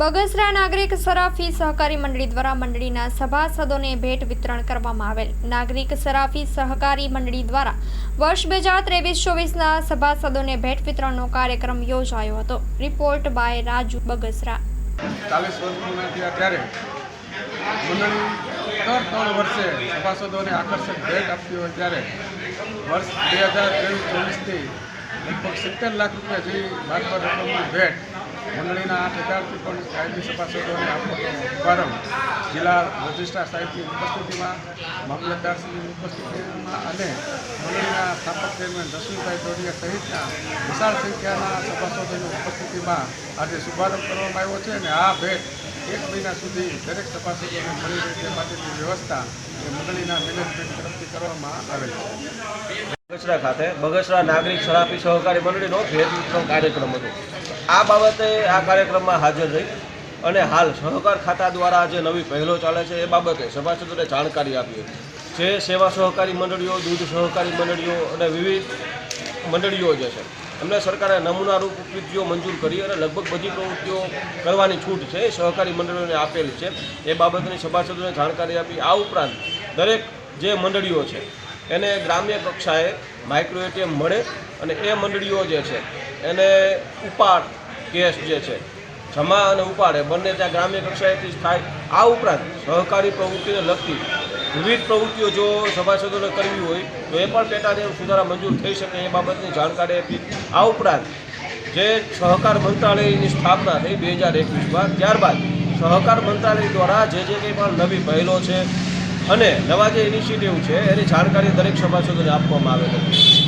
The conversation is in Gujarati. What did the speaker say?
બગસરા નાગરિક સરાફી સહકારી મંડળી દ્વારા મંડળીના સભાસદોને ભેટ વિતરણ કરવામાં આવેલ. નાગરિક સરાફી સહકારી મંડળી દ્વારા વર્ષ બે હજાર ત્રેવીસ ચોવીસના સભાસદોને ભેટ વિતરણનો કાર્યક્રમ યોજાયો હતો. Report by Raju Bagasara. વર્ષ સભાસદોને આકર્ષક ભેટ આપતી હોય ત્યારે વર્ષ બે હજાર ત્રેવીસ ચોવીસથી લગભગ સિત્તેર લાખ રૂપિયા જેવી ભેટ મંડળીના આઠ હજારથી પણ કાયમી સભાસદોને આપવાનો પ્રારંભ જિલ્લા રજિસ્ટ્રાર સાહેબની ઉપસ્થિતિમાં, મામલતદારશ્રીની ઉપસ્થિતિમાં અને મંડળીના સ્થાપક ચેરમેન રશ્મિભાઈ દોડિયા સહિતના વિશાળ સંખ્યાના સભાસદોની ઉપસ્થિતિમાં આજે શુભારંભ કરવામાં આવ્યો છે અને આ ભેટ એક મહિના સુધી દરેક સભાસદોને મળી રહે તે માટેની વ્યવસ્થા એ મંડળીના મેનેજમેન્ટ તરફથી કરવામાં આવેલ છે. બગસરા ખાતે બગસરા નાગરિક સરાફી સહકારી મંડળીનો ભેટ કાર્યક્રમ હતો. આ બાબતે આ કાર્યક્રમમાં હાજર રહી અને હાલ સહકાર ખાતા દ્વારા જે નવી પહેલો ચાલે છે, એ બાબતે સભાસદોને જાણકારી આપી જે સેવા સહકારી મંડળીઓ, દૂધ સહકારી મંડળીઓ અને વિવિધ મંડળીઓ જે છે, એમને સરકારે નમૂનારૂપ પ્રવૃત્તિઓ મંજૂર કરી અને લગભગ બધી પ્રવૃત્તિઓ કરવાની છૂટ છે, એ સહકારી મંડળીઓને આપેલી છે. એ બાબતની સભાસદોને જાણકારી આપી, આ ઉપરાંત દરેક જે મંડળીઓ છે, એને ગ્રામ્ય કક્ષાએ માઇક્રો એટીએમ મળે અને એ મંડળીઓ જે છે એને ઉપાડ કેસ જે છે, જમા અને ઉપાડે બંને ત્યાં ગ્રામ્ય કક્ષાએથી જ થાય. આ ઉપરાંત સહકારી પ્રવૃત્તિને લગતી વિવિધ પ્રવૃત્તિઓ જો સભાસદોને કરવી હોય, તો એ પણ પેટા સુધારા મંજૂર થઈ શકે એ બાબતની જાણકારી આપી. આ ઉપરાંત જે સહકાર મંત્રાલયની સ્થાપના થઈ બે હજાર એકવીસમાં, ત્યારબાદ સહકાર મંત્રાલય દ્વારા જે જે કંઈ પણ નવી પહેલો છે અને નવા જે ઇનિશિયેટિવ છે, એની જાણકારી દરેક સભાસદોને આપવામાં આવેલ હતી.